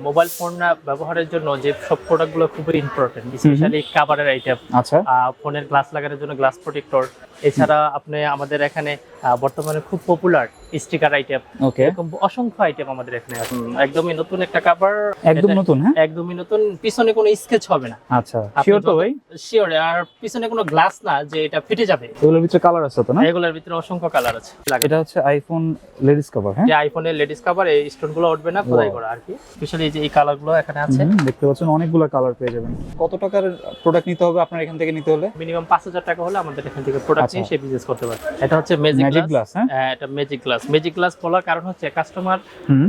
Mobile phone ব্যবহারের জন্য যে সব প্রোডাক্টগুলো খুবই ইম্পর্টেন্ট স্পেশালি কাভারের আইটেম আচ্ছা। ফোনের গ্লাস লাগানোর জন্য গ্লাস প্রোটেক্টর এছাড়া আপনি আমাদের এখানে আহ, বর্তমানে খুব পপুলার স্টিকার আইটেম ওকে এরকম অসংখ্য আইটেম আমাদের এখানে আছে। একদমই নতুন একটা কাভার একদম নতুন হ্যাঁ? একদমই নতুন পিছনে কোনো স্কেচ হবে না। আচ্ছা শিওর তো ভাই? শিওর আর পিছনে কোনো গ্লাস না যে এটা ফেটে যাবে। এগুলোর ভিতরে কালার আছে তো না? এগুলোর ভিতরে অসংখ্য কালার আছে। লাগে। এটা হচ্ছে আইফোন লেডিস কভার হ্যাঁ? যে আইফোনের লেডিস কাভার এই স্টোনগুলো উঠবে না খোদাই করা আর কি। স্পেশালি যে এই কালারগুলো এখানে আছে। দেখতে পাচ্ছেন অনেকগুলো কালার পেয়ে যাবেন। কত টাকার প্রোডাক্ট নিতে হবে আপনার এখান থেকে নিতে হলে? মিনিমাম পাঁচ হাজার টাকা হলে আমাদের এখান থেকে প্রোডাক্ট আচ্ছা। নিয়ে সে বিজনেস করতে পারে এটা হচ্ছে ম্যাজিক গ্লাস হ্যাঁ? এটা ম্যাজিক গ্লাস ম্যাজিক গ্লাস বলার কারণ হচ্ছে কাস্টমার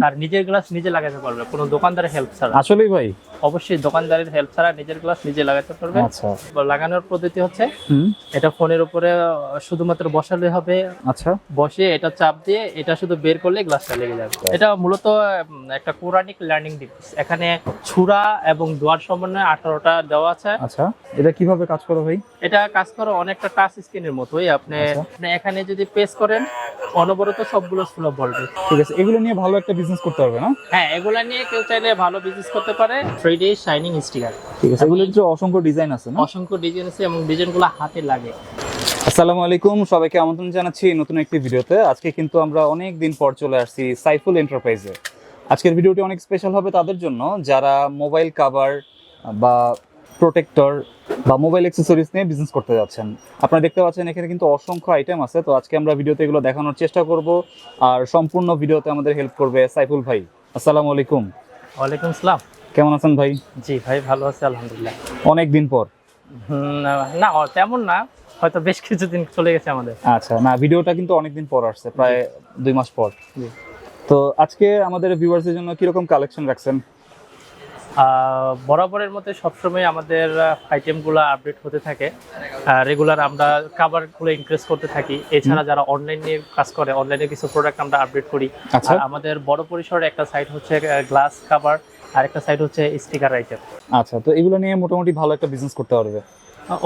তার নিজের গ্লাস নিজে লাগাতে পারবে কোনো দোকানদারের হেল্প ছাড়া। আসলেই ভাই। অবশ্যই দোকানদারের হেল্প ছাড়া নিজের গ্লাস নিজে লাগাতে পারবে। আচ্ছা। লাগানোর পদ্ধতি হচ্ছে এটা ফোনের উপরে শুধুমাত্র বসালে হবে। আচ্ছা। বসে এটা চাপ দিয়ে এটা শুধু বের করলে গ্লাসটা লেগে যাবে। এটা মূলত একটা কোরআনিক লার্নিং ডিভাইস এখানে ছুরা এবং দোয়ার সমন্বয়ে আঠারোটা দেওয়া আছে। আচ্ছা। এটা কীভাবে কাজ করে ভাই? এটা কাজ করো অনেকটা টাচ স্ক্রিনের মতোই আপনি আচ্ছা। এখানে যদি প্রেস করেন অনবরত সবগুলো সুলভ বলবে। ঠিক আছে এগুলো নিয়ে ভালো একটা বিজনেস করতে পারবে না? হ্যাঁ এগুলা নিয়ে কেউ চাইলে ভালো বিজনেস করতে পারে থ্রি ডি শাইনিং স্টিকার ঠিক আছে এগুলোর যে অসংখ্য ডিজাইন আছে না? অসংখ্য ডিজাইন আছে এবং ডিজাইনগুলো হাতে লাগে। আসসালামু আলাইকুম সবাইকে আমন্ত্রণ জানাচ্ছি নতুন একটি ভিডিওতে। আজকে কিন্তু আমরা অনেক দিন পর চলে আসছি সাইফুল এন্টারপ্রাইজে আজকের ভিডিওটি অনেক স্পেশাল হবে তাদের জন্য। যারা মোবাইল কাভার বা প্রোটেক্টর বা মোবাইল অ্যাক্সেসরিজ নিয়ে বিজনেস করতে যাচ্ছেন। আপনারা দেখতে পাচ্ছেন এখানে কিন্তু অসংখ্য আইটেম আছে তো আজকে আমরা ভিডিওতে এগুলো দেখানোর চেষ্টা করব। আর সম্পূর্ণ ভিডিওতে আমাদের হেল্প করবে সাইফুল ভাই। আসসালামু আলাইকুম। ওয়ালাইকুম সালাম কেমন আছেন ভাই? জি ভাই ভালো আছি আলহামদুলিল্লাহ। অনেক দিন পর। না তেমন না হয়তো বেশ কিছুদিন চলে গেছে আমাদের। আচ্ছা না ভিডিওটা কিন্তু অনেকদিন পর আসছে প্রায় দুই মাস পর। তো আজকে আমাদের ভিউয়ার্সদের জন্য কীরকম কালেকশন রাখছেন? বরাবরের মধ্যে সবসময় আমাদের আইটেমগুলো আপডেট হতে থাকে। রেগুলার আমরা কাভারগুলো ইনক্রিজ করতে থাকি। এছাড়া যারা অনলাইন নিয়ে কাজ করে অনলাইনে কিছু প্রোডাক্ট আমরা আপডেট করি। আচ্ছা। আমাদের বড় পরিসরে একটা সাইট হচ্ছে গ্লাস কাভার আর একটা সাইট হচ্ছে স্টিকার আইটেম আচ্ছা তো এগুলো নিয়ে মোটামুটি ভালো একটা বিজনেস করতে পারবে।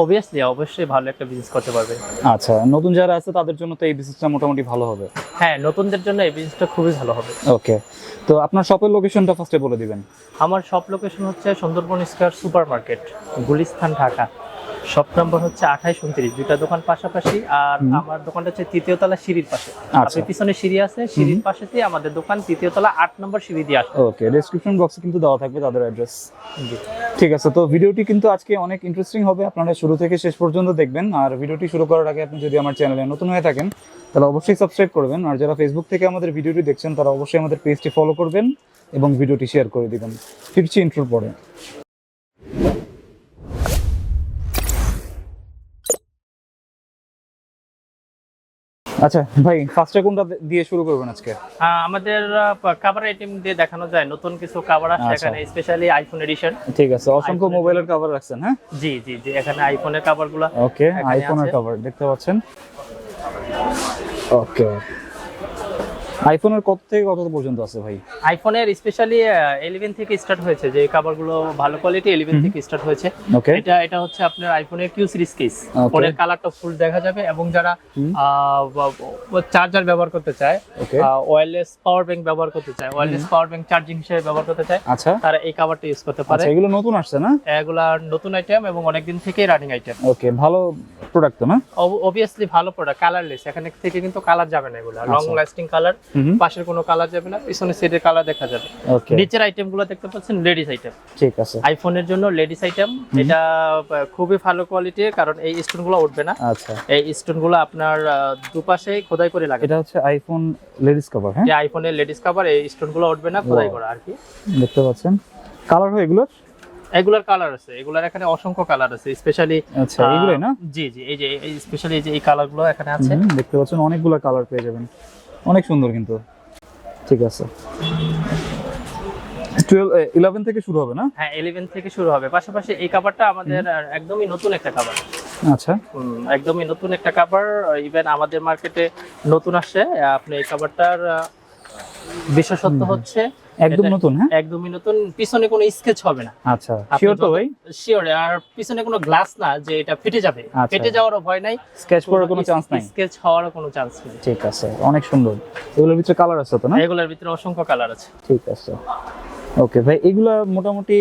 অবভিয়াসলি অবশ্যই ভালো একটা বিজনেস করতে পারবে। আচ্ছা নতুন যারা আছে তাদের জন্য তো এই বিজনেসটা মোটামুটি ভালো হবে। হ্যাঁ নতুনদের জন্য এই বিজনেসটা খুবই ভালো হবে। ওকে তো আপনার শপের লোকেশনটা ফার্স্টে বলে দিবেন। আমার শপ লোকেশন হচ্ছে Sundarban square super market Gulistan Dhaka. Shop number হচ্ছে আঠাইশ উনত্রিশ দুইটা দোকান পাশাপাশি আর আমার দোকানটা হচ্ছে তৃতীয় তলা সিঁড়ির পাশে। আচ্ছা। আপনি পিছনে সিঁড়ি আছে সিঁড়ির পাশেতেই আমাদের দোকান তৃতীয় তলা আট নম্বর সিঁড়ি দিয়ে আসে ওকে ডেসক্রিপশন বক্সে কিন্তু দেওয়া থাকবে তাদের অ্যাড্রেস ঠিক আছে তো ভিডিওটি কিন্তু আজকে অনেক ইন্টারেস্টিং হবে আপনারা শুরু থেকে শেষ পর্যন্ত দেখবেন আর ভিডিওটি শুরু করার আগে আপনি যদি আমার চ্যানেলে নতুন হয়ে থাকেন তাহলে অবশ্যই সাবস্ক্রাইব করবেন আর যারা ফেসবুক থেকে আমাদের ভিডিওটি দেখছেন তারা অবশ্যই আমাদের পেজটি ফলো করবেন এবং ভিডিওটি শেয়ার করে দিবেন। ফিরছি ইন্ট্রোর পরে। আচ্ছা ভাই ফার্স্টে কোনটা দিয়ে শুরু করবেন আজকে? আমাদের কাভার আইটেম দিয়ে দেখানো যায়। নতুন কিছু কাভার আছে আচ্ছা। এখানে স্পেশালি আইফোন এডিশন ঠিক আছে অসংখ্য মোবাইলের কভার রাখছেন হ্যাঁ? জি জি জি এখানে আইফোনের কাভারগুলা ওকে আইফোনের কভার দেখতে পাচ্ছেন? ওকে আইফোনের কত থেকে কত পর্যন্ত আছে ভাই? আইফোনের স্পেশালি ইলেভেন থেকে স্টার্ট হয়েছে। যে কাভারগুলো ভালো কোয়ালিটি ইলেভেন থেকে স্টার্ট হয়েছে। এটা এটা হচ্ছে আপনার আইফোনের কিউ সিরিজ কেস. ফোনের কালারটা ফুল দেখা যাবে এবং যারা। চার্জার ব্যবহার করতে চায় ওয়্যারলেস পাওয়ার ব্যাংক ব্যবহার করতে চায় ওয়্যারলেস পাওয়ার ব্যাংক চার্জিং হিসেবে ব্যবহার করতে চায় আচ্ছা। তারা এই কাভারটা ইউজ করতে পারে। আচ্ছা এগুলো নতুন আসছে না? এগুলা নতুন আইটেম এবং অনেকদিন থেকেই রানিং আইটেম ওকে ভালো প্রোডাক্ট তো না? অবভিয়াসলি ভালো প্রোডাক্ট কালারলেস এখানে থেকে কিন্তু কালার যাবে না এগুলো। লং। লাস্টিং কালার পাশের কোনো কালার যাবে না পিছনে সেটের কালার দেখা যাবে। নিচের আইটেমগুলো দেখতে পাচ্ছেন লেডিস আইটেম ঠিক আছে। আইফোনের জন্য লেডিস আইটেম এটা খুবই ভালো কোয়ালিটির কারণ এই স্টোনগুলো উঠবে না। আচ্ছা। এই স্টোনগুলো আপনার দুপাশে খোদাই করে লাগে। এটা হচ্ছে আইফোন লেডিস কভার হ্যাঁ? আইফোনের লেডিস কভার এই স্টোনগুলো উঠবে না খোদাই করা আর কি। দেখতে পাচ্ছেন। কালার হয় এগুলো এগুলার কালার আছে এগুলার এখানে অসংখ্য কালার আছে স্পেশালি আচ্ছা এগুলোই না? জি জি এই যে স্পেশালি এই যে এই কালারগুলো এখানে আছে। দেখতে পাচ্ছেন অনেকগুলো কালার পেয়ে যাবেন। অনেক সুন্দর কিন্তু। ঠিক আছে। টুয়েলভ ইলেভেন থেকে শুরু হবে না? হ্যাঁ ইলেভেন থেকে শুরু হবে। পাশাপাশি এই কাভারটা আমাদের একদমই নতুন একটা কাভার আচ্ছা। একদমই নতুন একটা কাভার ইভেন আমাদের মার্কেটে নতুন আসছে। আপনি এই কাভারটার বিশেষত্ব হচ্ছে একদম নতুন হ্যাঁ? একদমই নতুন। পিছনে কোনো স্কেচ হবে না। আচ্ছা শিওর তো ভাই? শিওর আর পিছনে কোনো গ্লাস না যে এটা ফেটে যাবে। আচ্ছা। ফেটে যাওয়ারও ভয় নাই। স্কেচ করার কোনো চান্স নাই? স্কেচ কোনো চান্স নেই। ঠিক আছে অনেক সুন্দর। এগুলোর ভিতরে কালার আছে তো না? এগুলোর ভিতরে অসংখ্য কালার আছে। ঠিক আছে। ওকে ভাই এগুলা মোটামুটি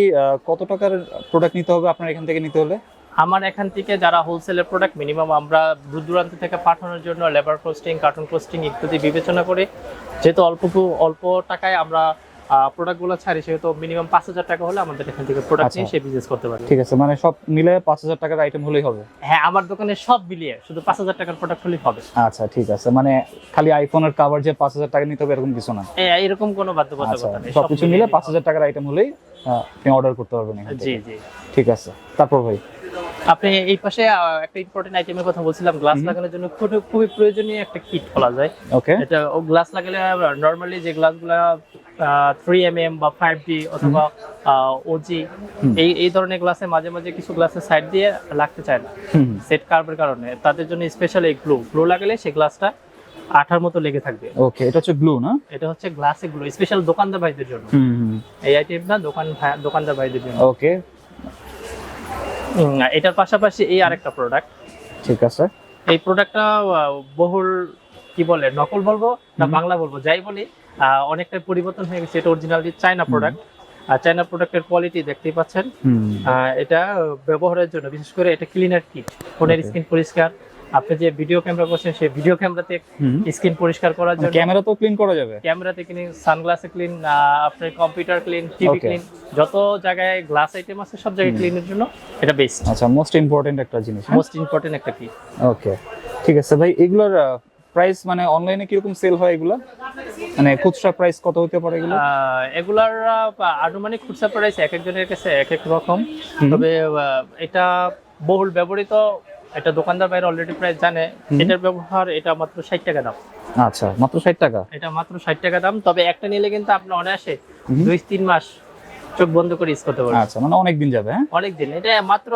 কত টাকার প্রোডাক্ট নিতে হবে আপনার এখান থেকে নিতে হলে? আমার এখান থেকে যারা হোলসেলের প্রোডাক্ট মিনিমাম আমরা দূর দূরান্ত থেকে পাঠানোর জন্য লেবার কস্টিং কার্টুন কস্টিং ইত্যাদি বিবেচনা করে। যেহেতু অল্প অল্প টাকায় আমরা প্রোডাক্টগুলো ছাড়ি সেহেতু মিনিমাম পাঁচ হাজার টাকা হলে আমাদের এখান থেকে প্রোডাক্ট নিয়ে আচ্ছা। সে বিজনেস করতে পারে ঠিক আছে মানে সব মিলে পাঁচ হাজার টাকার আইটেম হলেই হবে। হ্যাঁ আমার দোকানে সব মিলিয়ে শুধু পাঁচ হাজার টাকার প্রোডাক্ট হলেই হবে। আচ্ছা ঠিক আছে মানে খালি আইফোনের কাভার যে পাঁচ হাজার টাকা নিতে হবে এরকম কিছু না। এ- এরকম কোনো আচ্ছা বাধ্যবাধকতা নেই সবকিছু মিলে পাঁচ হাজার টাকার আইটেম হলেই আপনি অর্ডার করতে পারবেন জি জি। ঠিক আছে তারপর ভাই? আপনি এই পাশে একটা ইম্পর্টেন্ট আইটেমের কথা বলছিলাম গ্লাস লাগানোর জন্য খুবই খুবই প্রয়োজনীয় একটা কিট বলা যায়। ওকে এটা ও গ্লাস লাগালে নরমালি যে গ্লাসগুলো থ্রি এম এম বা ফাইভ ডি অথবা ওজি। এই এই ধরনের গ্লাসে মাঝে মাঝে কিছু গ্লাসের সাইড দিয়ে লাগতে চায় না। সেট কার্ভের কারণে। তাদের জন্য স্পেশাল এই গ্লু গ্লু লাগালে সেই গ্লাসটা আঠার মতো লেগে থাকবে। ওকে এটা হচ্ছে গ্লু না? এটা হচ্ছে গ্লাসে গ্লু স্পেশাল দোকানদার ভাইদের জন্য। হুম এই আইটেমটা দোকান দোকানদার ভাইদের জন্য। ওকে এটার পাশাপাশি এই আরেকটা প্রোডাক্ট ঠিক আছে। এই প্রোডাক্টটা বহুল কি বলে নকল বলব না বাংলা বলব যাই বলি অনেকটা অনেকটাই পরিবর্তন হয়ে গেছে এটা অরিজিনালি চায়না প্রোডাক্ট আর চায়না প্রোডাক্টের কোয়ালিটি দেখতেই পাচ্ছেন। আহ, এটা ব্যবহারের জন্য বিশেষ করে এটা ক্লিনার কিট ফোনের স্কিন স্ক্রিন পরিষ্কার আপনি যে ভিডিও ক্যামেরা করছেন সেই ভিডিও ক্যামেরাতে স্ক্রিন পরিষ্কার করার জন্য ক্যামেরা তো ক্লিন করা যাবে। ক্যামেরাতে ক্লিন সানগ্লাসে ক্লিন আপনার কম্পিউটার ক্লিন টিভি ক্লিন যত জায়গায় গ্লাস আইটেম আছে সব জায়গায়। ক্লিনের জন্য এটা বেস্ট আচ্ছা মোস্ট ইম্পর্টেন্ট একটা জিনিস মোস্ট ইম্পর্টেন্ট একটা কি ওকে ঠিক আছে ভাই এগুলোর প্রাইস মানে অনলাইনে কীরকম সেল হয় এগুলো? মানে খুচরা প্রাইস কত হতে পারে এগুলো? এগুলার আনুমানিক খুচরা প্রাইস এক একজনের কাছে এক এক রকম। তবে এটা বহুল ব্যবহৃত এটা দোকানদার বাইরে অলরেডি প্রায় জানে। এটার ব্যবহার এটা মাত্র ষাট টাকা দাম। আচ্ছা মাত্র ষাট টাকা? এটা মাত্র ষাট টাকা দাম তবে একটা নিলে কিন্তু আপনি অনায়াসে। দুই তিন মাস চোখ বন্ধ করে ইউজ করতে পারবেন। আচ্ছা মানে অনেক দিন যাবে হ্যাঁ? অনেক দিন এটা মাত্র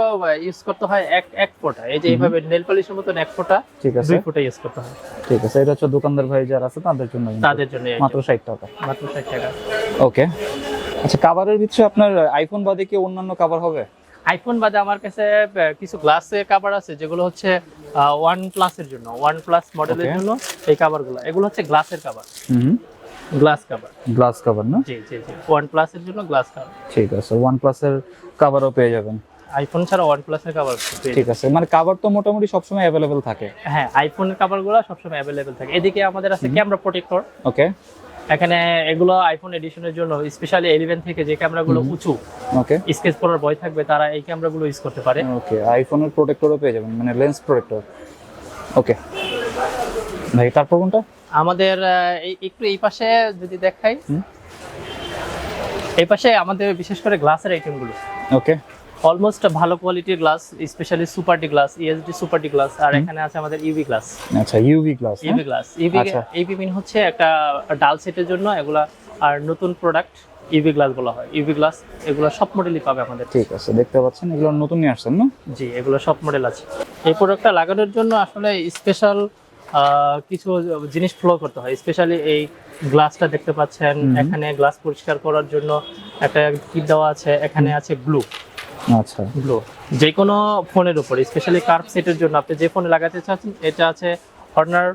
ইউজ করতে হয় এক এক ফোঁটা। এই যে এইভাবে নেল পলিশের মতন এক ফোঁটা ঠিক আছে। দুই ফোঁটা ইউজ করতে হয়। ঠিক আছে এটা হচ্ছে দোকানদার ভাই যারা আছে তাদের জন্য তাদের জন্য মাত্র ষাট টাকা। মাত্র ষাট টাকা। ওকে। আচ্ছা কাভারের ভিতরে আপনার আইফোন বাদে কি অন্যান্য কাভার হবে? আইফোন বাদে আমার কাছে কিছু গ্লাসের কাভার আছে যেগুলো হচ্ছে ওয়ান প্লাসের জন্য। ওয়ান প্লাস মডেলের. জন্য এই কাভারগুলো এগুলো হচ্ছে গ্লাসের কাভার হুম। গ্লাস কাভার গ্লাস কাভার না? জি জি জি। ওয়ান প্লাসের জন্য গ্লাস কাভার ঠিক আছে ওয়ান প্লাসের কাভারও পেয়ে যাবেন। আইফোন ছাড়া ওয়ান প্লাসের কাভার ঠিক আছে মানে কাভার তো মোটামুটি সবসময় অ্যাভেলেবেল থাকে। হ্যাঁ আইফোনের কাভারগুলো সবসময় অ্যাভেলেবেল থাকে। এদিকে আমাদের আছে ক্যামেরা প্রোটেক্টর ওকে এখানে এগুলো আইফোন এডিশনের জন্য স্পেশালি ইলেভেন থেকে যে ক্যামেরাগুলো। উঁচু ওকে স্কেচ করার ভয় থাকবে তারা এই ক্যামেরাগুলো ইউজ করতে পারে। ওকে আইফোনের প্রোটেক্টরও পেয়ে যাবেন মানে লেন্স প্রোটেক্টর ওকে ভাই তারপর কোনটা? আমাদের এই একটু এই পাশে যদি দেখাই। এই পাশে আমাদের বিশেষ করে গ্লাসের আইটেমগুলো ওকে অলমোস্ট ভালো কোয়ালিটির glass specially super D glass ESD super D glass আর এখানে আছে আমাদের ইউভি গ্লাস। আচ্ছা UV glass UV glass. UV. UV mean হচ্ছে একটা ডাল সেটের জন্য এগুলা আর নতুন প্রোডাক্ট ইউভি গ্লাস বলা হয়। ইউভি গ্লাস এগুলো সব মডেলই পাবে আমাদের। ঠিক আছে দেখতে পাচ্ছেন এগুলো নতুন নিয়ে আসছেন না? জি এগুলো সব মডেল আছে। এই প্রোডাক্টটা লাগানোর জন্য আসলে স্পেশাল কিছু জিনিস ফ্লো করতে হয়। স্পেশালি এই গ্লাসটা দেখতে পাচ্ছেন এখানে গ্লাস পরিষ্কার করার জন্য একটা কিট দেওয়া আছে এখানে আছে গ্লু আচ্ছা। গ্লো যে কোনো ফোনের উপর স্পেশালি কার্ভ সেটের জন্য আপনি যে ফোনে লাগাতে চাচ্ছেন এটা আছে হর্নার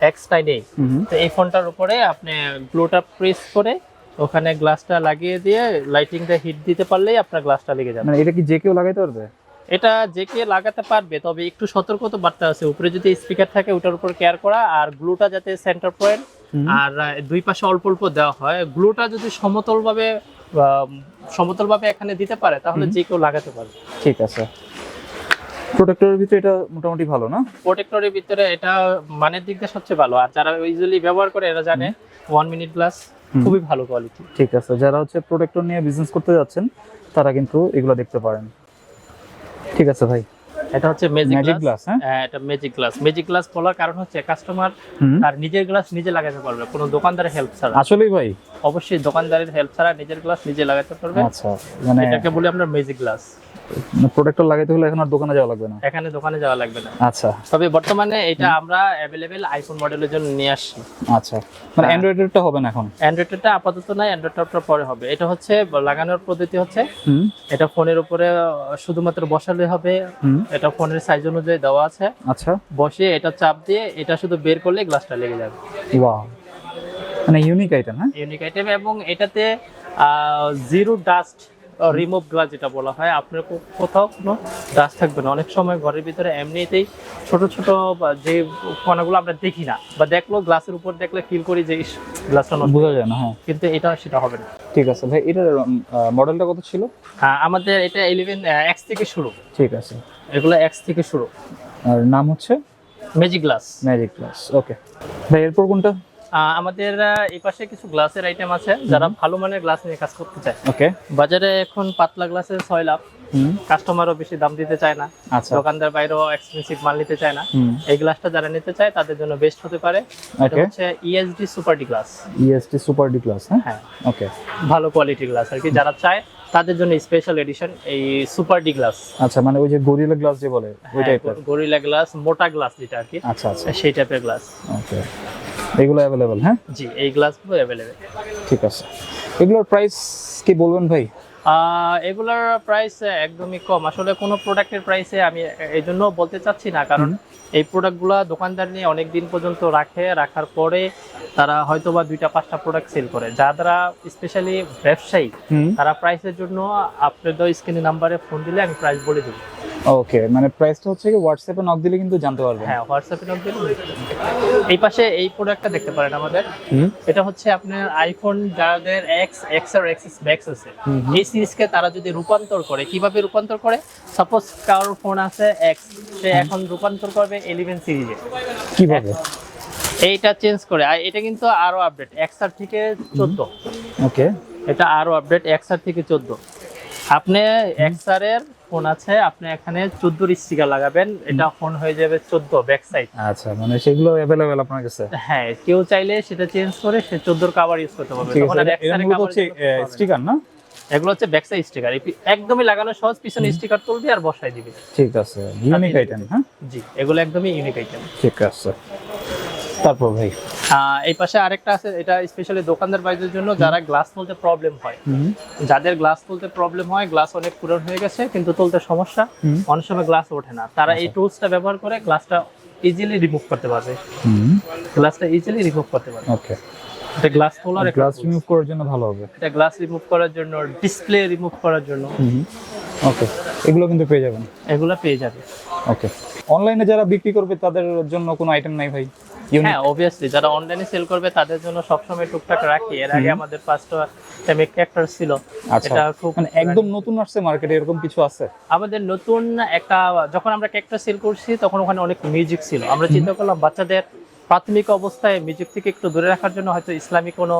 এক্স নাইন হুম। তো এই ফোনটার উপরে আপনি গ্লোটা প্রেস করে ওখানে গ্লাসটা লাগিয়ে দিয়ে লাইটিংটা হিট দিতে পারলেই আপনার গ্লাসটা লেগে যাবে। মানে এটা কি যে কেউ লাগাইতে পারবে? এটা যে কে লাগাতে পারবে তবে একটু সতর্কতা বার্তা আছে। উপরে যদি স্পিকার থাকে ওটার উপর কেয়ার করা আর গ্লুটা যাতে সেন্টার পয়েন্ট আর দুই পাশে অল্প অল্প দেওয়া হয় গ্লুটা যদি সমতলভাবে সমতলভাবে এখানে দিতে পারে তাহলে যে কেউ লাগাতে পারে ঠিক আছে। প্রোটেক্টরের ভিতরে এটা মোটামুটি ভালো না? প্রোটেক্টরের ভিতরে এটা মানের দিক দিয়ে সবচেয়ে ভালো। আর যারা ইজিলি ব্যবহার করে এরা জানে ওয়ান মিনিট প্লাস খুবই ভালো কোয়ালিটি ঠিক আছে। যারা হচ্ছে প্রোটেক্টর নিয়ে বিজনেস করতে যাচ্ছেন তারা কিন্তু এগুলো দেখতে পারেন। ঠিক আছে ভাই। এটা হচ্ছে ম্যাজিক গ্লাস হ্যাঁ? এটা ম্যাজিক গ্লাস ম্যাজিক গ্লাস বলার কারণ হচ্ছে কাস্টমার তার নিজের গ্লাস নিজে লাগাতে পারবে কোনো দোকানদারের হেল্প ছাড়া। আসলেই ভাই। অবশ্যই দোকানদারের হেল্প ছাড়া নিজের গ্লাস নিজে লাগাতে পারবে। আচ্ছা মানে এটাকে বলি আমরা ম্যাজিক গ্লাস প্রোটেক্টর লাগাইতে হলে এখন আর দোকানে যাওয়া লাগবে না? এখানে দোকানে যাওয়া লাগবে না। আচ্ছা। তবে বর্তমানে এটা আমরা অ্যাভেলেবেল আইফোন মডেলের জন্য নিয়ে আসছি। আচ্ছা। মানে। অ্যান্ড্রয়েডেরটা হবে না এখন? অ্যান্ড্রয়েডটা আপাতত নাই অ্যান্ড্রয়েডটা পরে হবে। এটা হচ্ছে লাগানোর পদ্ধতি হচ্ছে এটা ফোনের উপরে শুধুমাত্র বসালে হবে। এটা ফোনের সাইজ অনুযায়ী দেওয়া আছে। আচ্ছা। বসিয়ে এটা চাপ দিয়ে এটা শুধু বের করলে গ্লাসটা লেগে যাবে। ওয়াও মানে ইউনিক আইটেম হ্যাঁ? ইউনিক আইটেম এবং এটাতে জিরো ডাস্ট রিমুভ গ্লাস যেটা বলা হয় আপনার কোথাও কোনো ডাস্ট থাকবে না। অনেক সময় ঘরের ভিতরে এমনিতেই ছোট ছোট বা যে কণাগুলো আমরা দেখি না বা দেখল গ্লাসের উপর দেখলে ফিল করি যে গ্লাসটা নষ্ট বোঝা যায় না হ্যাঁ। কিন্তু এটা সেটা হবে না। ঠিক আছে ভাই এটার মডেলটা কত ছিল? আহ, আমাদের এটা ইলেভেন এক্স থেকে শুরু। ঠিক আছে। এগুলো এক্স থেকে শুরু। আর নাম হচ্ছে? Magic glass magic glass okay ভাই এরপর কোনটা? আমাদের এই পাশে কিছু গ্লাসের আইটেম আছে যারা ভালো মানের গ্লাস নিয়ে কাজ করতে চায়। ওকে বাজারে এখন পাতলা গ্লাসের ছয় লাভ। কাস্টমারও বেশি দাম দিতে চায় না। আচ্ছা। দোকানদার বাইরেও এক্সপেন্সিভ মাল নিতে চায় না। এই গ্লাসটা যারা নিতে চায় তাদের জন্য বেস্ট হতে পারে। এটা হচ্ছে ESD super D glass EST super D glass হ্যাঁ? হ্যাঁ। ওকে ভালো কোয়ালিটির গ্লাস আর কি। যারা চায় তাদের জন্য স্পেশাল এডিশন এই সুপার ডি গ্লাস আচ্ছা মানে ওই যে গরিলা গ্লাস যে বলে হ্যাঁ, ওই টাইপের গরিলা গ্লাস মোটা গ্লাস যেটা আর কি আচ্ছা আচ্ছা। সেই টাইপের গ্লাস ওকে এগুলো অ্যাভেলেবেল হ্যাঁ? জি এই গ্লাসগুলো অ্যাভেলেবেল ঠিক আছে। এগুলোর প্রাইস কি বলবেন ভাই? এগুলোর প্রাইস একদমই কম। আসলে কোনো প্রোডাক্টের প্রাইসে আমি এই জন্য বলতে চাচ্ছি না কারণ এই প্রোডাক্টগুলো দোকানদার নিয়ে অনেক দিন পর্যন্ত রাখে রাখার পরে তারা হয়তো বা দুইটা পাঁচটা প্রোডাক্ট সেল করে। যারা স্পেশালি ব্যবসায়ী তারা প্রাইসের জন্য আপনাদের স্ক্রিনে নাম্বারে ফোন দিলে আমি প্রাইস বলে দেবো। ওকে মানে প্রাইসটা হচ্ছে কি হোয়াটসঅ্যাপে নক দিলে কিন্তু জানতে পারবেন। হ্যাঁ হোয়াটসঅ্যাপে নাম দিলে এই পাশে এই প্রোডাক্টটা দেখতে পারেন আমাদের। এটা হচ্ছে আপনার আইফোন যাদের এক্স এক্স আর এক্সিস ম্যাক্স আছে। এই সিরিজকে তারা যদি রূপান্তর করে কীভাবে রূপান্তর করে? সাপোজ কারোর ফোন আছে এক্স সে এখন রূপান্তর করবে ইলেভেন সিরিজে কীভাবে? এইটা চেঞ্জ করে। আর এটা কিন্তু আরও আপডেট এক্স আর থেকে চোদ্দ। ওকে এটা আরও আপডেট এক্স আর থেকে চোদ্দ। আপনি এক্স আর এর ফোন আছে আপনি এখানে চোদ্দোর স্টিকার লাগাবেন। এটা ফোন হয়ে যাবে চোদ্দ ব্যাক সাইড আচ্ছা মানে সেগুলো অ্যাভেলেবেল আপনার কাছে? হ্যাঁ কেউ চাইলে সেটা চেঞ্জ করে সে চোদ্দোর কাভার ইউজ করতে পারবে। হচ্ছে। স্টিকার না? এগুলো হচ্ছে ব্যাক সাইড স্টিকার একদমই লাগানো সহজ পিছনে স্টিকার তুলবি আর বসাই দিবি। ঠিক আছে। ইউনিক আইটেম হ্যাঁ? জি এগুলো একদমই ইউনিক আইটেম ঠিক আছে। তারপর ভাই? এই পাশে আরেকটা আছে এটা স্পেশালি দোকানদার বাইদের জন্য যারা গ্লাস তুলতে প্রবলেম হয়। যাদের গ্লাস তুলতে প্রবলেম হয় গ্লাস অনেক পুরনো হয়ে গেছে কিন্তু তুলতে সমস্যা। অনেক সময় গ্লাস ওঠে না। তারা এই টুলসটা ব্যবহার করে গ্লাসটা ইজিলি রিমুভ করতে পারবে। গ্লাসটা ইজিলি রিমুভ করতে পারবে। ওকে এটা গ্লাস তোলার একটা গ্লাস রিমুভ করার জন্য ভালো হবে। এটা গ্লাস রিমুভ করার জন্য ডিসপ্লে রিমুভ করার জন্য। ওকে এগুলো কিন্তু পেয়ে যাবেন। এগুলো পেয়ে যাবে। ওকে অনলাইনে যারা বিক্রি করবে তাদের জন্য কোনো আইটেম নাই ভাই। হ্যাঁ অবভিয়াসলি যারা অনলাইনে সেল করবে তাদের জন্য সবসময় টুকটাক রাখি। এর আগে আমাদের পাঁচটা টেমিক ক্যারেক্টার ছিল। আচ্ছা। এটা খুব মানে একদম নতুন আসছে মার্কেটে এরকম কিছু আছে? আমাদের নতুন একটা যখন আমরা ক্যারেক্টার সেল করছি তখন ওখানে অনেক মিউজিক ছিল। আমরা চিন্তা করলাম বাচ্চাদের প্রাথমিক অবস্থায় মিউজিক থেকে একটু দূরে রাখার জন্য হয়তো ইসলামিক কোনো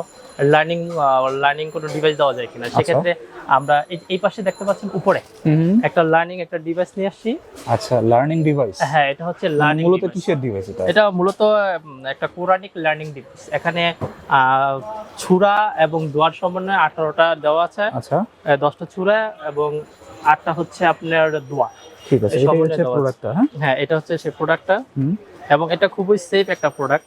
লার্নিং লার্নিং কোনো ডিভাইস দেওয়া যায় কিনা। সেক্ষেত্রে আমরা এই- পাশে দেখতে পাচ্ছেন উপরে একটা লার্নিং একটা ডিভাইস নিয়ে আসছি। আচ্ছা লার্নিং ডিভাইস হ্যাঁ এটা হচ্ছে লার্নিং মূলত কিসের ডিভাইস এটা? এটা মূলত একটা কোরআনিক লার্নিং ডিভাইস এখানে ছুরা এবং দোয়ার সমন্বয়ে আঠারোটা দেওয়া আছে। আচ্ছা। দশটা ছুরা এবং আটটা হচ্ছে আপনার দোয়া ঠিক আছে এটা হচ্ছে প্রোডাক্টটা হ্যাঁ? হ্যাঁ এটা হচ্ছে সেই প্রোডাক্টটা এবং এটা খুবই সেফ একটা প্রোডাক্ট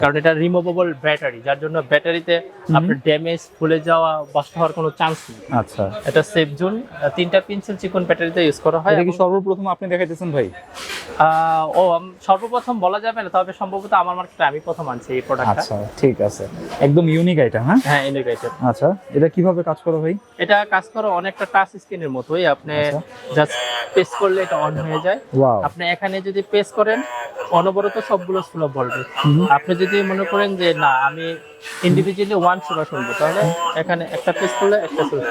কারণ এটা রিমুভেবল ব্যাটারি যার জন্য ব্যাটারিতে আপনার ড্যামেজ ফুলে যাওয়া বাস্ট হওয়ার কোনো চান্স নেই। আচ্ছা। এটা সেফ জোন তিনটা পেন্সিল চিকন ব্যাটারিতে ইউজ করা হয় এটা কি সর্বপ্রথম আপনি দেখাইতেছেন ভাই? ও সর্বপ্রথম বলা যাবে না তবে সম্ভবত আমার মার্কেটে আমি প্রথম আনছি এই প্রোডাক্টটা আচ্ছা ঠিক আছে। একদম ইউনিক আইটেম হ্যাঁ? হ্যাঁ ইন্টিগ্রেটেড আচ্ছা এটা কীভাবে কাজ করে ভাই? এটা কাজ করো অনেকটা টাচ স্ক্রিনের মতোই আপনি আচ্ছা। জাস্ট প্রেস করলে এটা অন হয়ে যায়। আপনি এখানে যদি প্রেস করেন অনবরত সবগুলো স্লো বলবে হুম। আপনি যদি মনে করেন যে না আমি ইন্ডিভিজুয়ালি ওয়ান সুরা শুনব তাহলে এখানে একটা প্রেস করলে একটা সুরা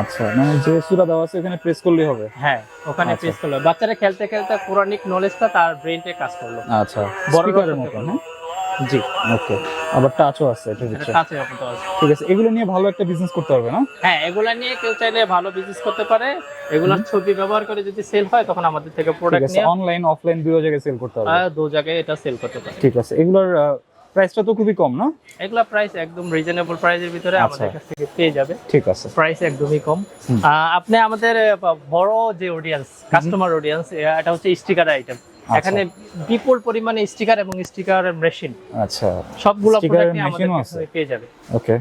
আচ্ছা মানে যে সুরা দেওয়া আছে এখানে প্রেস করলেই হবে? হ্যাঁ ওখানে আচ্ছা। প্রেস করলে। বাচ্চারা খেলতে খেলতে পুরানিক নলেজটা তার ব্রেনতে কাজ করল। আচ্ছা বড় মতো হ্যাঁ? জি। ওকে আবার টাচও আছে এটা ভিতরে কাছে আপনার আছে ঠিক আছে এগুলো নিয়ে ভালো একটা বিজনেস করতে পারবে না? হ্যাঁ এগুলা নিয়ে কেউ চাইলে ভালো বিজনেস করতে পারে। এগুলোর ছবি ব্যবহার করে যদি সেল হয় তখন আমাদের থেকে প্রোডাক্ট নিয়ে অনলাইন অফলাইন দুটো জায়গায় সেল করতে পারবে। আহ, দু জায়গায় এটা সেল করতে পারে ঠিক আছে এগুলোর প্রাইসটা তো খুবই কম না? এগুলা প্রাইস একদম রিজনেবল প্রাইসের ভিতরে আচ্ছা। আমাদের কাছ থেকে পেয়ে যাবে। ঠিক আছে। প্রাইস একদমই কম। আপনি আমাদের বড় যে অডিয়েন্স কাস্টমার অডিয়েন্স এটা হচ্ছে স্টিকার আইটেম। এখানে বিপুল পরিমাণে স্টিকার এবং স্টিকারের মেশিন আচ্ছা। সবগুলো প্রোডাক্ট আমাদের কাছে পেয়ে যাবে। ওকে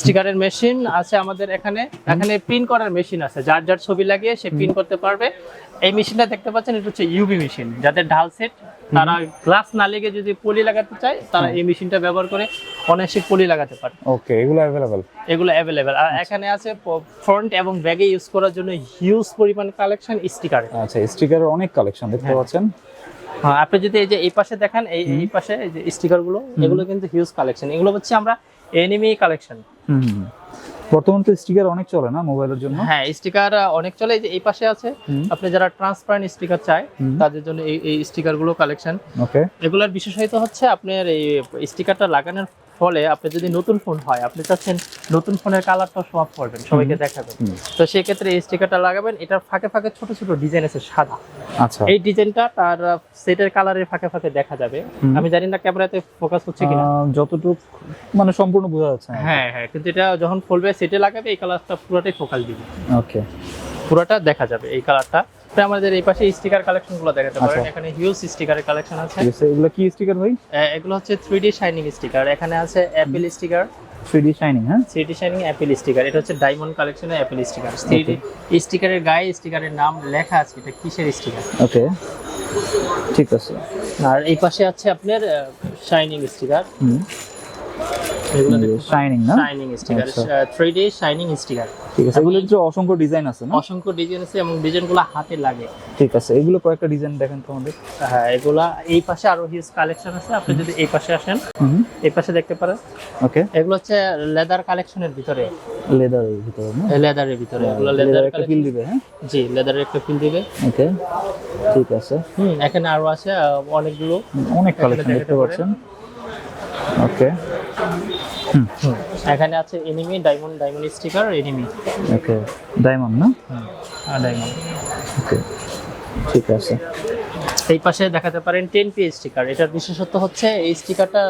স্টিকারের মেশিন আছে আমাদের এখানে। এখানে প্রিন্ট করার মেশিন আছে। যার যার ছবি লাগিয়ে সে প্রিন্ট করতে পারবে। এই মেশিনটা দেখতে পাচ্ছেন এটা হচ্ছে ইউবি মেশিন যাদের ঢাল সেট তারা গ্লাস না লেগে যদি পলি লাগাতে চায় তারা এই মেশিনটা ব্যবহার করে অনায়াসে পলি লাগাতে পারে। ওকে এগুলো অ্যাভেলেবেল এগুলো অ্যাভেলেবেল আর এখানে আছে ফ্রন্ট এবং ব্যাগে ইউজ করার জন্য হিউজ পরিমাণ কালেকশন স্টিকার আচ্ছা স্টিকারের অনেক কালেকশন দেখতে হ্যাঁ। পাচ্ছেন। হ্যাঁ আপনি যদি এই যে এই পাশে দেখেন এই এই পাশে এই যে স্টিকারগুলো এগুলো কিন্তু হিউজ কালেকশন এগুলো হচ্ছে আমরা এনিমি কালেকশন বর্তমান তো স্টিকার অনেক চলে না মোবাইলের জন্য? হ্যাঁ স্টিকার অনেক চলে। এই যে এই পাশে আছে আপনি যারা ট্রান্সপারেন্ট স্টিকার চায় তাদের জন্য এই এই স্টিকারগুলো কালেকশন ওকে এগুলোর বিশেষায়িত হচ্ছে আপনার এই স্টিকারটা লাগানোর ফলে আপনি যদি নতুন ফোন হয় আপনি চাচ্ছেন নতুন ফোনের কালারটা সব করবেন সবাইকে দেখাবেন। তো সেক্ষেত্রে এই স্টিকারটা লাগাবেন এটার ফাঁকে ফাঁকে ছোট ছোট ডিজাইন আছে সাদা। আচ্ছা। এই ডিজাইনটা তার সেটের কালারের ফাঁকে ফাঁকে দেখা যাবে। আমি জানি না ক্যামেরাতে ফোকাস হচ্ছে কিনা। যতটুক মানে সম্পূর্ণ বোঝা যাচ্ছে হ্যাঁ হ্যাঁ কিন্তু এটা যখন ফুলবে সেটে লাগাবে এই কালারটা পুরোটাই ফোকাস দিবে। ওকে পুরোটা দেখা যাবে এই কালারটা আমাদের এই পাশে স্টিকার কালেকশনগুলো দেখাতে পারেন। আচ্ছা। এখানে হিউজ স্টিকারের কালেকশন আছে। এগুলো কি স্টিকার ভাই? এগুলো হচ্ছে থ্রি ডি শাইনিং স্টিকার এখানে আছে অ্যাপেল স্টিকার শাইনিং হ্যাঁ? শাইনিং অ্যাপেল স্টিকার এটা হচ্ছে ডায়মন্ড কালেকশনের অ্যাপেল স্টিকার স্টিকারের গায়ে স্টিকারের নাম লেখা আছে। এটা কিসের স্টিকার ওকে ঠিক আছে। আর এই পাশে আছে আপনার শাইনিং স্টিকার হুম। এগুলো শাইনিং না? শাইনিং স্টিকার আচ্ছা। থ্রি ডি শাইনিং স্টিকার ঠিক আছে এগুলোর যে অসংখ্য ডিজাইন আছে না? অসংখ্য ডিজাইন আছে এবং ডিজাইনগুলো হাতে লাগে। ঠিক আছে এগুলো কয়েকটা ডিজাইন দেখেন তো আমাদের হ্যাঁ এগুলা এই পাশে আরও হিউজ কালেকশন আছে। আপনি যদি এই পাশে আসেন এই পাশে দেখতে পারেন। ওকে। এগুলো হচ্ছে লেদার কালেকশনের ভিতরে। লেদারের ভিতরে না? লেদারের ভিতরে। এগুলো লেদার একটা ফিল দিবে হ্যাঁ? জি লেদারের একটা ফিল দিবে। ওকে ঠিক আছে। হুম এখানে আরও আছে অনেকগুলো। অনেক কালেকশন দেখতে। পাচ্ছেন। ওকে। এখানে আছে enemy diamond diamond sticker enemy. Okay diamond না? আর ডায়মন্ড। ওকে ঠিক আছে। এই পাশে দেখাতে পারেন টেন পি স্টিকার। এটার বিশেষত্ব হচ্ছে এই স্টিকারটা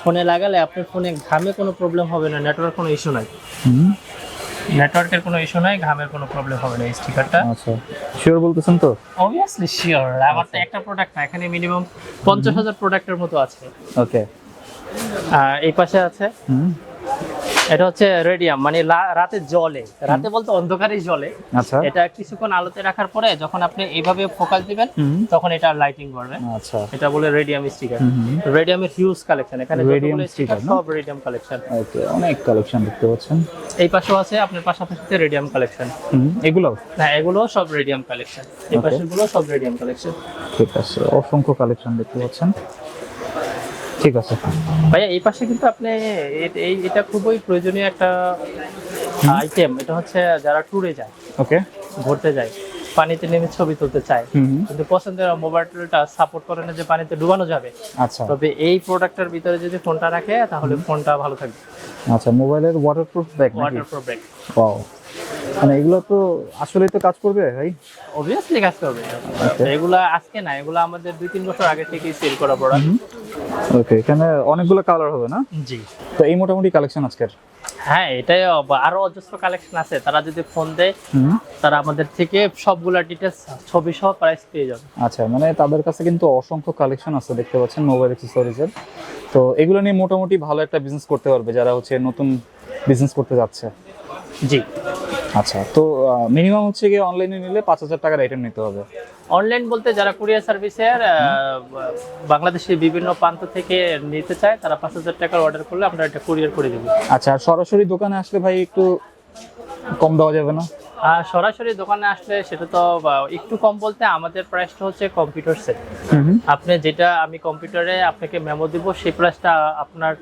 ফোনে লাগালে আপনার ফোনে ঘামে কোনো প্রবলেম হবে না নেটওয়ার্ক কোনো ইস্যু নাই। হুম। নেটওয়ার্কের কোনো ইস্যু নাই ঘামের কোনো প্রবলেম হবে না এই স্টিকারটা। আচ্ছা শিওর বলতেছেন তো? অবভিয়াসলি শিওর আমার তো একটা প্রোডাক্ট না এখানে মিনিমাম পঞ্চাশ হাজার প্রোডাক্টের মতো আছে। ওকে। আর এই পাশে আছে। এটা হচ্ছে রেডিয়াম মানে রাতে জলে রাতে বলতে অন্ধকারেই জলে আচ্ছা। এটা কিছুক্ষণ আলোতে রাখার পরে যখন আপনি এইভাবে ফোকাস দিবেন তখন এটা লাইটিং করবে। আচ্ছা। এটা বলে রেডিয়াম স্টিকার রেডিয়ামের হিউজ কালেকশন এখানে sticker না? সব রেডিয়াম কালেকশন ওকে অনেক কালেকশন দেখতে পাচ্ছেন। এই পাশেও আছে আপনার পাশাপাশিতে রেডিয়াম কালেকশন এগুলো? না এগুলো সব রেডিয়াম কালেকশন এই. পাশেগুলো সব রেডিয়াম কালেকশন ঠিক আছে অসংখ্য কালেকশন দেখতে পাচ্ছেন। ঠিক আছে। ভাইয়া এই পাশে কিন্তু আপনি এই এটা খুবই প্রয়োজনীয় একটা আইটেম এটা হচ্ছে যারা ট্যুরে যায় ওকে। ঘুরতে যায় পানিতে নেমে ছবি তুলতে চায়। কিন্তু পছন্দের মোবাইলটা সাপোর্ট করে না যে পানিতে ডুবানো যাবে। আচ্ছা। তবে এই প্রোডাক্টের ভিতরে যদি ফোনটা রাখে তাহলে ফোনটা ভালো থাকবে। আচ্ছা মোবাইলের waterproof bag waterproof water protect wow মানে এগুলো তো আসলেই তো কাজ করবে ভাই? অবভিয়াসলি কাজ করবে। এগুলা আজকে না এগুলা আমাদের দুই তিন বছর আগে থেকেই সেল করা প্রোডাক্ট ওকে এখানে অনেকগুলো কালার হবে না? জি। তো এই মোটামুটি কালেকশন আজকের? হ্যাঁ এটাই আরও অজস্র কালেকশন আছে। তারা যদি ফোন দেয় তারা আমাদের থেকে সবগুলা ডিটেলস ছবি সহ প্রাইস পেয়ে যাবে। আচ্ছা মানে তাদের কাছে কিন্তু অসংখ্য কালেকশন আছে দেখতে পাচ্ছেন মোবাইল অ্যাক্সেসরিজের তো এগুলো নিয়ে মোটামুটি ভালো একটা বিজনেস করতে পারবে যারা হচ্ছে নতুন বিজনেস করতে যাচ্ছে। জি। আচ্ছা তো মিনিমাম হচ্ছে গিয়ে অনলাইনে নিলে পাঁচ হাজার টাকার আইটেম নিতে হবে। অনলাইন বলতে যারা কুরিয়ার সার্ভিসের বাংলাদেশের বিভিন্ন প্রান্ত থেকে নিতে চায় তারা পাঁচ হাজার টাকার অর্ডার করলে আমরা এটা কুরিয়ার করে দেবো। আচ্ছা আর সরাসরি দোকানে আসলে ভাই একটু কম দেওয়া যাবে না? আর সরাসরি দোকানে আসলে সেটা তো একটু কম বলতে আমাদের প্রাইসটা হচ্ছে কম্পিউটার সেট আপনি যেটা আমি কম্পিউটারে আপনাকে মেমো দিব সেই প্রাইসটা আপনার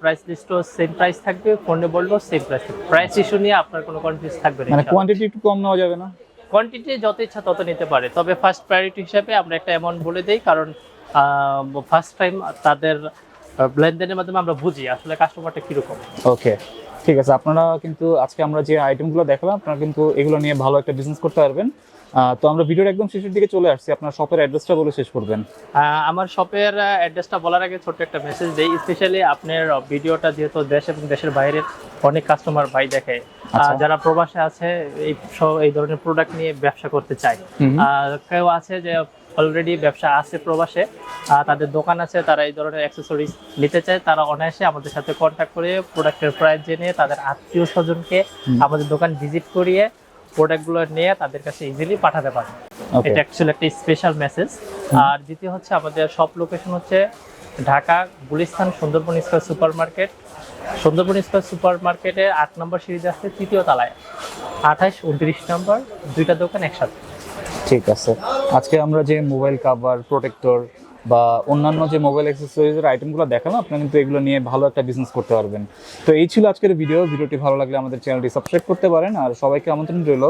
প্রাইস লিস্টও সেম প্রাইস থাকবে ফোনে বললেও সেম প্রাইস থাকবে। প্রাইস ইস্যু নিয়ে আপনার কোনো কনফিউজ থাকবে না মানে কোয়ান্টিটি একটু কম নেওয়া যাবে না? কোয়ান্টিটি যত ইচ্ছা তত নিতে পারে তবে ফার্স্ট প্রায়োরিটি হিসাবে আমরা একটা অ্যামাউন্ট বলে দিই কারণ ফার্স্ট টাইম তাদের লেনদেনের মাধ্যমে আমরা বুঝি আসলে কাস্টমারটা কীরকম। ওকে ঠিক আছে। আপনারা কিন্তু আজকে আমরা যে আইটেমগুলো দেখালাম আপনারা কিন্তু এগুলো নিয়ে ভালো একটা বিজনেস করতে পারবেন। তো আমরা ভিডিওর একদম শেষের দিকে চলে আসছি। আপনার শপের অ্যাড্রেসটা বলে শেষ করবেন। আমার শপের অ্যাড্রেসটা বলার আগে ছোট্ট একটা মেসেজ দেই। স্পেশালি আপনার ভিডিওটা যেহেতু দেশ এবং দেশের বাইরের অনেক কাস্টমার ভাই দেখে। আচ্ছা। যারা প্রবাসে আছে এই এই ধরনের প্রোডাক্ট নিয়ে ব্যবসা করতে চায়। কেউ আছে যে অলরেডি ব্যবসা আছে প্রবাসে তাদের দোকান আছে তারা এই ধরনের অ্যাক্সেসরিজ নিতে চায়। তারা অনায়াসে আমাদের সাথে কন্ট্যাক্ট করে প্রোডাক্টের প্রাইস জেনে তাদের আত্মীয় স্বজনকে আমাদের দোকান ভিজিট করিয়ে প্রোডাক্টগুলো নিয়ে তাদের কাছে ইজিলি পাঠাতে পারে। এটা অ্যাকচুয়ালি একটা স্পেশাল মেসেজ আর দ্বিতীয় হচ্ছে আমাদের সব লোকেশন হচ্ছে Dhaka Gulistan Sundarban square super market Sundarban square super মার্কেটে আট নম্বর সিরিজ আছে তৃতীয় তলায়। আঠাশ উনত্রিশ নম্বর দুইটা দোকান একসাথে। ঠিক আছে। আজকে আমরা যে মোবাইল কাভার প্রোটেক্টর বা অন্যান্য যে মোবাইল অ্যাক্সেসরিজের আইটেমগুলো দেখালাম আপনারা কিন্তু এগুলো নিয়ে ভালো একটা বিজনেস করতে পারবেন। তো এই ছিল আজকের ভিডিও ভিডিওটি ভালো লাগলে আমাদের চ্যানেলটি সাবস্ক্রাইব করতে পারেন। আর সবাইকে আমন্ত্রণ রইল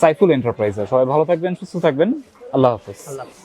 সাইফুল এন্টারপ্রাইজে সবাই ভালো থাকবেন, সুস্থ থাকবেন। আল্লাহ হাফিজ। আল্লাহ হাফেজ।